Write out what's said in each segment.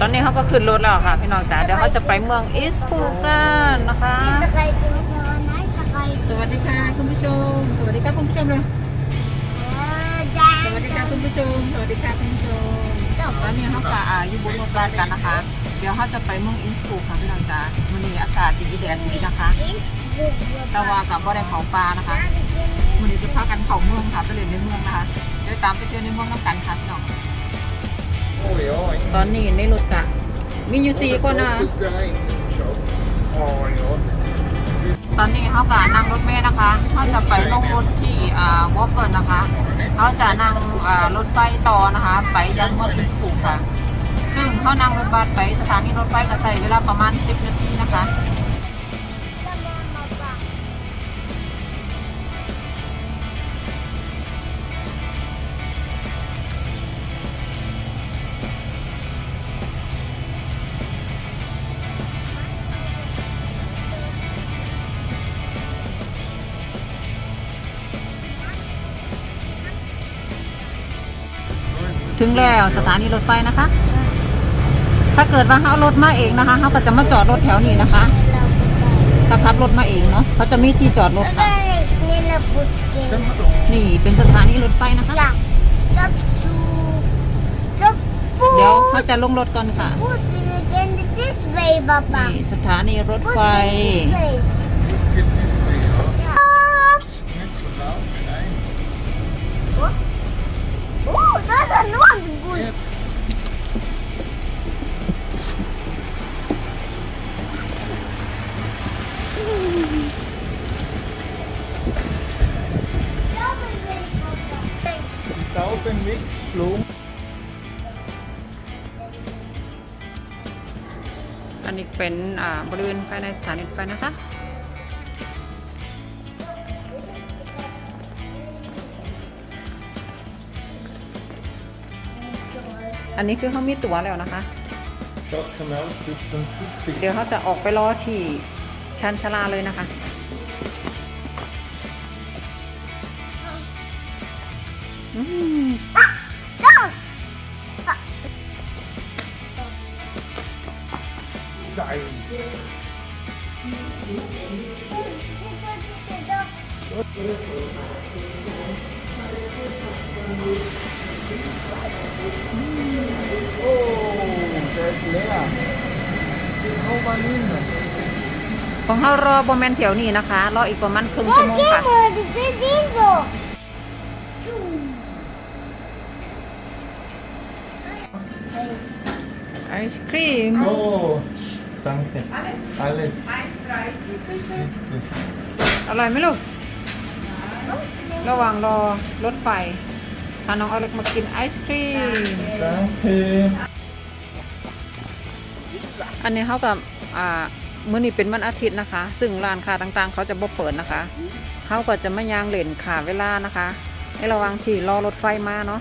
ตอนนี้เขาก็ขึ้นรถแล้วค่ะ พี่น้องจ๋าเดี๋ยวเขาจะไปเมืองอิสปูกันนะคะ Sakay sumasawanay, sakay สวัสดีค่ะคุณผู้ชม สวัสดีครับคุณผู้ชมเลย Ah, dyan. สวัสดีค่ะคุณผู้ชม สวัสดีค่ะคุณผู้ชม ตอนนี้เขาก็อ่าอยู่บนรถบัสกันนะคะ เดี๋ยวเขาจะไปเมืองอินสปูค่ะพี่น้องจ๋าวันนี้อากาศดีแดดดีนะคะแต่ว่ากับบ่ได้เขาปลานะคะวันนี้จะพากันเขาเมืองค่ะไปเล่นในเมืองนะคะ เดี๋ยวตามไปเที่ยวในเมืองน้ำกันค่ะพี่น้อง Oj, oj. ตอนนี้ในรถกะมีอยู่สี่คนนะตอนนี้เขากะนั่งรถเมล์นะคะเขาจะไปลงรถที่อ่าวอลเกิลนะคะเขาจะนั่งอ่ารถไฟต่อนะคะ ไปยังเมืองอิสปูค่ะ ซึ่งเขานั่งรถบัสไปสถานีรถไฟก็ใช้เวลาประมาณ 10 นาทีนะคะ แล้วสถานีรถไฟนะคะ ถ้าเกิดว่าเขาเอารถมาเองนะคะเขาก็จะมาจอดรถแถวนี้นะคะ ถ้าขับรถมาเองเนาะเขาจะมีที่จอดรถค่ะ Snälla påsken. Sen vadå? นี่เป็นสถานีรถไฟนะคะ Ja. Stopp, stopp, stopp, เดี๋ยว puss. เขาจะลงรถก่อนค่ะ Puss, again this way, Papa. นี่สถานีรถ Puss, ไฟ Oh, oh that's a not good. Without en mick, flum. อันนี้เป็นอ่าบริเวณภายในสถานีรถไฟนะคะ อันนี้คือเขามีตั๋วแล้วนะคะ Dort kan man også sætte sådan to ting. เดี๋ยวเขาจะออกไปรอที่ชันชาลาเลยนะคะ อืม Nej. Åh, det är flera. Kom man in. ของเขารอบอมแมนแถวนี้นะคะ รออีกประมาณครึ่งชั่วโมงค่ะ det är din då. ไอศครีม Åh, danke. Alles. อร่อยไหมลูก ระหว่างรอรถไฟ พาน้องอเล็กมากินไอศครีมอันนี้เขากับอ่ามื้อนี้เป็นวันอาทิตย์นะคะ ซึ่งร้านค้าต่างๆ เขาจะบ่เปิดนะคะเขาก็จะไม่ยางเล่นขาเวลานะคะในระว่างที่รอรถไฟมาเนาะ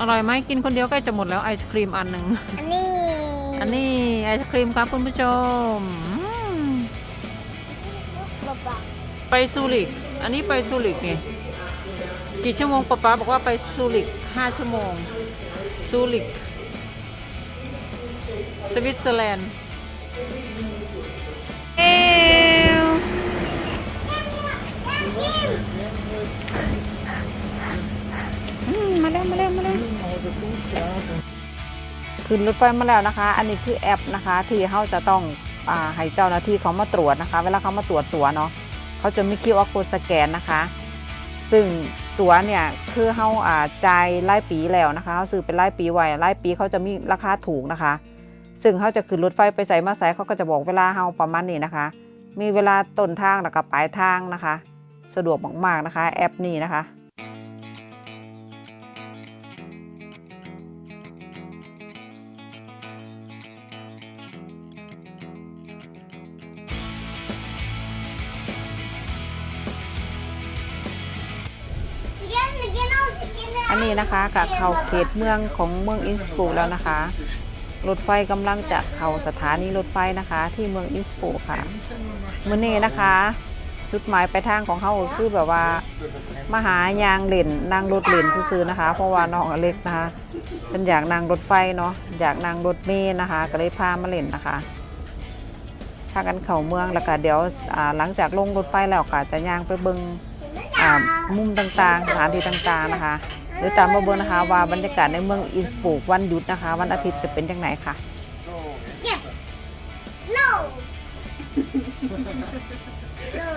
อร่อยไหมกินคนเดียวใกล้จะหมดแล้วไอศครีมอันหนึ่ง Ani. อันนี้ไอศครีมครับคุณผู้ชมอืม Papa. ไปซูริก อันนี้ไปซูริกนี่กี่ชั่วโมงป๊าป๊าบอกว่าไปซูริกห้าชั่วโมงซูริก สวิตเซอร์แลนด์เอวอื มาแล้วมาแล้วมาแล้วขึ้นรถไฟมาแล้วนะคะ อันนี้คือแอปนะคะ ที่เขาจะต้องอาให้เจ้าหน้าที่เขามาตรวจนะคะ เวลาเขามาตรวจตัวเนาะเขาจะมี QR code สแกนนะคะ ซึ่งตั๋วเนี่ยคือเขาอ่าจ่ายรายปีแล้วนะคะเขาซื้อเป็นรายปีไว้รายปีเขาจะมีราคาถูกนะคะ ซึ่งเขาจะขึ้นรถไฟไปใส่มาใส่เขาก็จะบอกเวลาเขาประมาณนี้นะคะ มีเวลาต้นทางแล้วก็ปลายทางนะคะ สะดวกมากๆนะคะ แอปนี้นะคะ อันนี้นะคะกับเข้าเขตเมืองของเมืองอินสปูแล้วนะคะ รถไฟกำลังจะเข้าสถานีรถไฟนะคะ ที่เมืองอินสปูค่ะมื้อนี้นะคะจุดหมายปลายทางของเขาคือแบบว่ามาหายางเล่นนั่งรถเล่นซื่อนะคะ เพราะว่าน้องอเล็กนะคะเป็นอยากนั่งรถไฟเนาะอยากนั่งรถเมล์นะคะ ก็เลยพามาเล่นนะคะพากันเข้าเมืองแล้วก็เดี๋ยวหลังจากลงรถไฟแล้วก็จะย่างไปเบิงมุมต่างๆสถานที่ต่างๆนะคะ หรือตามมาเบิงนะคะว่าบรรยากาศในเมืองอินสปูกวันหยุดนะคะ วันอาทิตย์จะเป็นยังไงค่ะ Yes. No. no.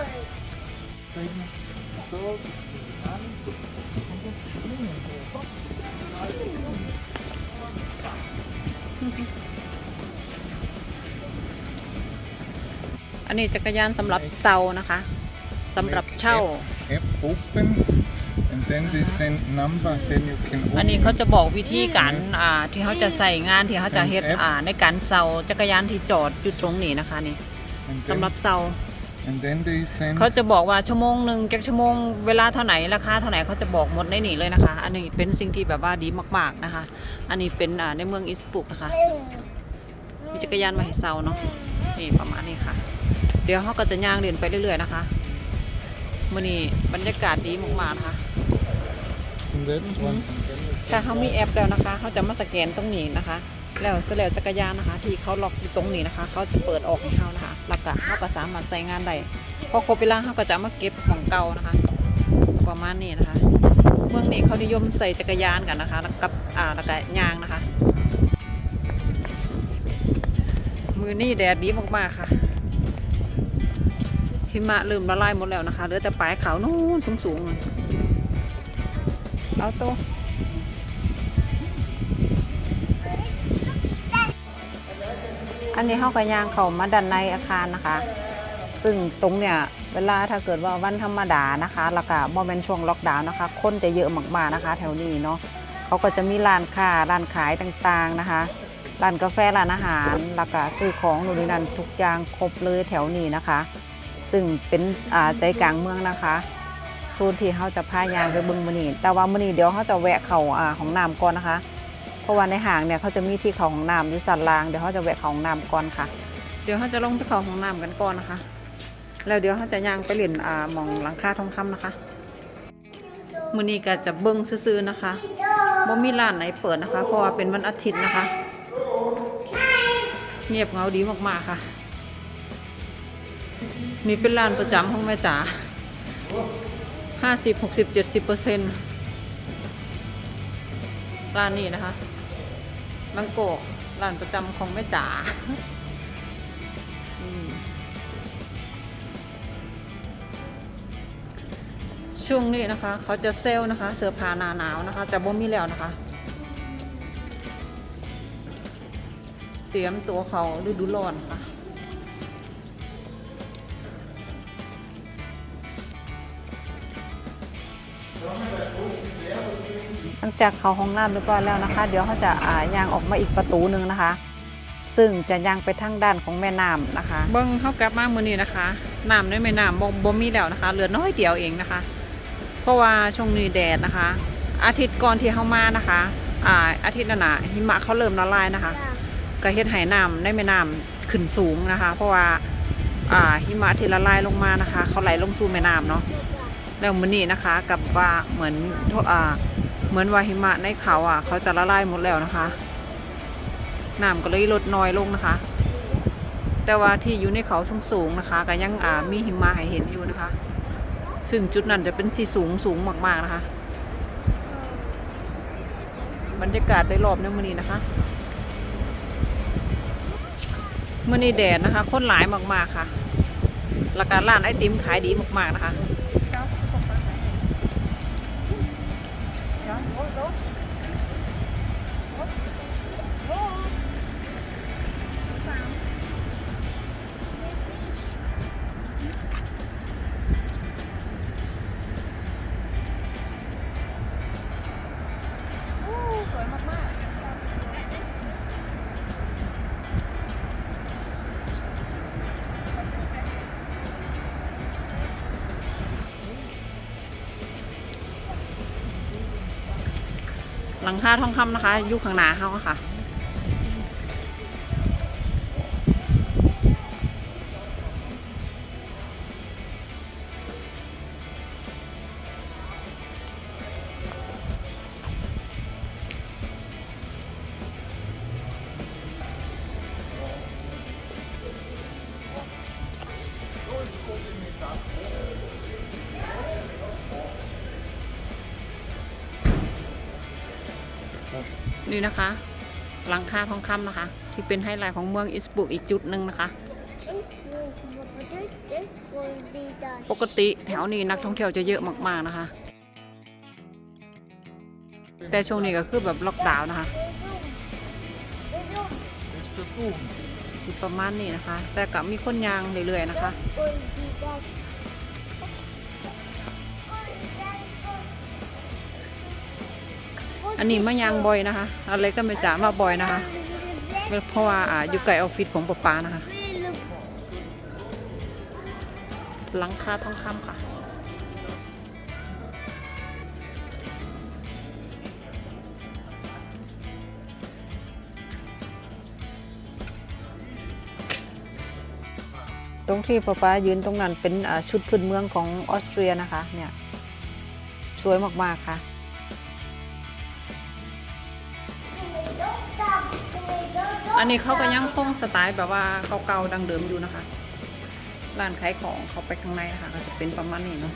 อันนี้จักรยานสำหรับเซานะคะสำหรับเช่า App open อันนี้ open เขาจะบอกวิธีการ Yes. อ่าที่เขาจะใส่งานที่เขาจะเฮ็ดเป็นแอปอ่าในการเซาจักรยานที่จอดอยู่ตรงนี้นะคะนี่ and สำหรับ then, เซา and then they send เขาจะบอกว่าชั่วโมงหนึ่งจากชั่วโมงเวลาเท่าไหร่ราคาเท่าไหร่เขาจะบอกหมดในนี่เลยนะคะ อันนี้เป็นสิ่งที่แบบว่าดีมาก ๆนะคะ อันนี้เป็นอ่าในเมืองอิสปุกนะคะ มีจักรยานมาให้เซาเนาะนี่ประมาณนี้ค่ะ เดี๋ยวเขาก็จะย่างเดินไปเรื่อยๆนะคะมื่อนี้บรรยากาศดีมากๆนะคะ that one ถ้าเขามีแอปแล้วนะคะเขาจะมาสแกนตรงนี้นะคะ แล้วเสร็จแล้วจักรยานนะคะ ที่เขาล็อกอยู่ตรงนี้นะคะเขาจะเปิดออกให้เขานะคะแล้วก็เขาก็สามารถใช้งานได้พอครบเวลาเขาก็จะมาเก็บของเก่านะคะ ประมาณนี้นะคะ เมืองนี้เขานิยมใส่จักรยานกันนะคะแล้วกับอ่าแล้วก็ยางนะคะ มือนี่แดดดีมากๆค่ะหิมะเริ่มละลายหมดแล้วนะคะเหลือแต่ปลายเขานู่นสูงๆ นู่นเอาโตวอันนี้เขาก็ย่างเขามาด้านในอาคารนะคะ ซึ่งตรงเนี่ยเวลาถ้าเกิดว่าวันธรรมดานะคะแล้วก็โมเมนช่วงล็อกดาวน์นะคะ คนจะเยอะมากๆนะคะ แถวนี้เนาะเขาก็จะมีร้านค้าร้านขายต่างๆนะคะร้านกาแฟร้านอาหารแล้วก็ซื้อของนู่นนี่นั่นทุกอย่างครบเลยแถวนี้นะคะ ซึ่งเป็นใจกลางเมืองนะคะ ซนที่เขาจะพายางไปบึงมือนีแต่ว่ามือนีเดี๋ยวเขาจะแวะเขาอ่าของน้ำก่อนนะคะ เพราะว่าในห้างเนี่ยเขาจะมีที่เขาของน้ำอยู่สันลางเดี๋ยวเขาจะแวะเขาของน้ำก่อนค่ะ เดี๋ยวเขาจะลงไปเขาของน้ำกันก่อนนะคะ แล้วเดี๋ยวเขาจะย่างไปเล่นอ่ามองหลังคาทองคำนะคะมือนีก็จะเบิ้งซื่อๆนะคะบ่มีร้านไหนเปิดนะคะ เพราะว่าเป็นวันอาทิตย์นะคะ เงียบเงาดีมากๆค่ะ นี่เป็นร้านประจำของแม่จ๋า ห้าสิบหกสิบเจ็ดสิบเปอร์เซ็นต์ร้านนี้นะคะลังโกะร้านประจำของแม่จ๋าช่วงนี้นะคะ เขาจะเซลนะคะ เสื้อผ้าหนาหนาวนะคะแต่บ่มีแล้วนะคะ เตรียมตัวเขาฤดูร้อนค่ะ หลังจากเขาห้องน้ำเรียบร้อยแล้วนะคะ เดี๋ยวเขาจะอ่าย่างออกมาอีกประตูหนึ่งนะคะ ซึ่งจะย่างไปทางด้านของแม่น้ำนะคะ เบิ้งเขากลับมามือนี้นะคะน้ำในแม่น้ำบ่บ่มีแล้วนะคะ เหลือน้อยเดียวเองนะคะ เพราะว่าช่วงนี้แดดนะคะ อาทิตย์ก่อนที่เขามานะคะอ่าอาทิตย์นั้นนะหิมะเขาเริ่มละลายนะคะก็เฮ็ดให้น้ำในแม่น้ำขึ้นสูงนะคะ เพราะว่าอ่าหิมะที่ละลายลงมานะคะ เขาไหลลงสู่แม่น้ำเนาะ แล้วมื้อนี้นะคะกับว่าเหมือนอ่าเหมือนว่าหิมะในเขาอะ เขาจะละลายหมดแล้วนะคะน้ำก็เลยลดน้อยลงนะคะ แต่ว่าที่อยู่ในเขาสูงๆนะคะ ก็ยังอ่ามีหิมะให้เห็นอยู่นะคะ ซึ่งจุดนั้นจะเป็นที่สูงสูงมากๆนะคะ บรรยากาศโดยรอบในมื้อนี้นะคะมือนี้แดดนะคะ คนหลายมากๆค่ะแล้วก็ร้านไอติมขายดีมากๆนะคะ หลังคาทองคำนะคะ อยู่ข้างหน้าเขาค่ะ นี่นะคะ หลังคาทองคำนะคะ ที่เป็นไฮไลท์ของเมืองอิสบุกอีกจุดหนึ่งนะคะ ปกติแถวนี้นักท่องเที่ยวจะเยอะมากๆนะคะ แต่ช่วงนี้ก็คือแบบล็อกดาวน์นะคะสิประมาณนี้นะคะ แต่ก็มีคนยางเรื่อยๆนะคะ อันนี้มายางบ่อยนะคะ อะไรก็ไม่จ๋ามาบ่อยนะคะ เพราะว่าอ่าอยู่ใกล้ออฟฟิศของป๊าป๊านะคะ หลังคาทองคำค่ะ ตรงที่ป๊าป๊ายืนตรงนั้นเป็นชุดพื้นเมืองของออสเตรียนะคะเนี่ย สวยมาก ๆ ค่ะ อันนี้เขาก็ยังคงสไตล์แบบว่าเก่าๆดังเดิมอยู่นะคะ ร้านขายของเขาไปข้างในนะคะก็จะเป็นประมาณนี้เนาะ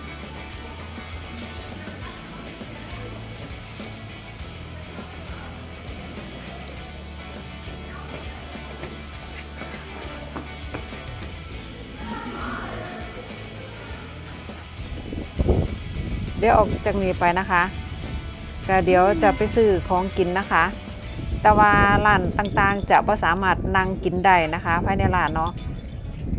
เดี๋ยวออกจากนี้ไปนะคะก็เดี๋ยวจะไปซื้อของกินนะคะ แต่ว่าร้านต่างๆ จะบ่สามารถนั่งกินได้นะคะภายในร้านเนาะ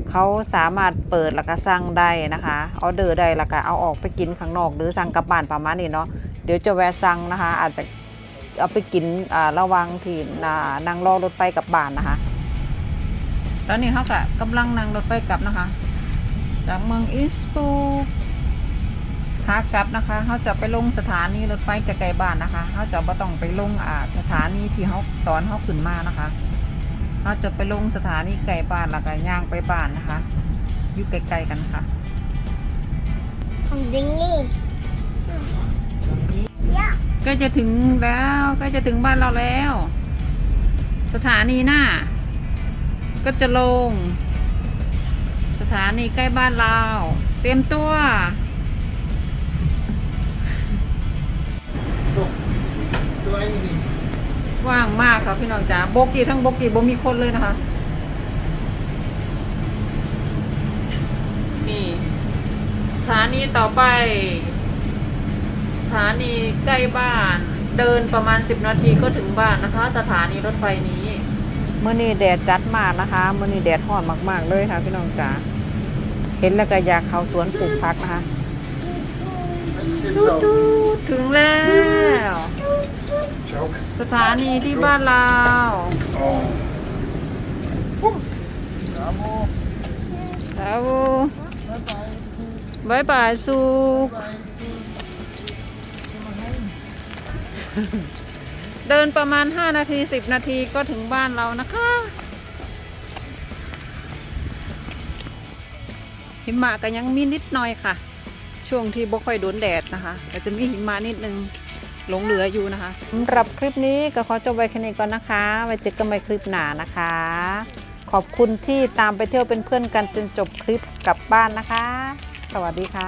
เขาสามารถเปิดแล้วก็สั่งได้นะคะออเดอร์ได้แล้วก็เอาออกไปกินข้างนอก หรือสั่งกลับบ้านประมาณนี้เนาะเดี๋ยวจะแวะสั่งนะคะ อาจจะเอาไปกินระวังที่นั่งรอรถไฟกลับบ้านนะคะแล้วนี่เขาก็กำลังนั่งรถไฟกลับนะคะ จากเมืองอิสบู ขากลับนะคะเขาจะไปลงสถานีรถไฟไกลๆบ้านนะคะเขาจะไม่ต้องไปลงอ่าสถานีที่เขาตอนเขาขึ้นมานะคะเขาจะไปลงสถานีไกลบ้านแล้วก็ย่างไปบ้านนะคะอยู่ไกลๆกันค่ะของดิงนี่ยะใกล้จะถึงแล้วใกล้จะถึงบ้านเราแล้ว สถานีหน้า ก็จะลง สถานีใกล้บ้านเรา เตรียมตัว do anything. ว่างมากค่ะพี่น้องจ๋าโบกี้ทั้งโบกี้บ่มีคนเลยนะคะ นี่สถานีต่อไป สถานีใกล้บ้าน เดินประมาณ 10 นาทีก็ถึงบ้านนะคะ สถานีรถไฟนี้เมื่อนี้แดดจัดมากนะคะเมื่อนี้แดดร้อนมาก ๆ เลยค่ะพี่น้องจ๋าเห็นแล้วก็อยากเข้าสวนปลูกผักนะคะ Let's ตู get ด out. ถึงแล้ว Choke. สถานีที่บ้านเรา Oh. Bravo. แล้ว Bye bye. บายบายสุก Bye. เดินประมาณ 5 นาที 10 นาทีก็ถึงบ้านเรานะคะหิมะก็ยังมีนิดหน่อยค่ะ ช่วงที่บ่ค่อยโดนแดดนะคะก็จะมีหิมะนิดนึง หลงเหลืออยู่นะคะสำหรับคลิปนี้ก็ขอจบไว้แค่นี้ก่อนนะคะ ไว้เจอกันใหม่คลิปหน้านะคะ ขอบคุณที่ตามไปเที่ยวเป็นเพื่อนกันจนจบคลิปกลับบ้านนะคะ สวัสดีค่ะ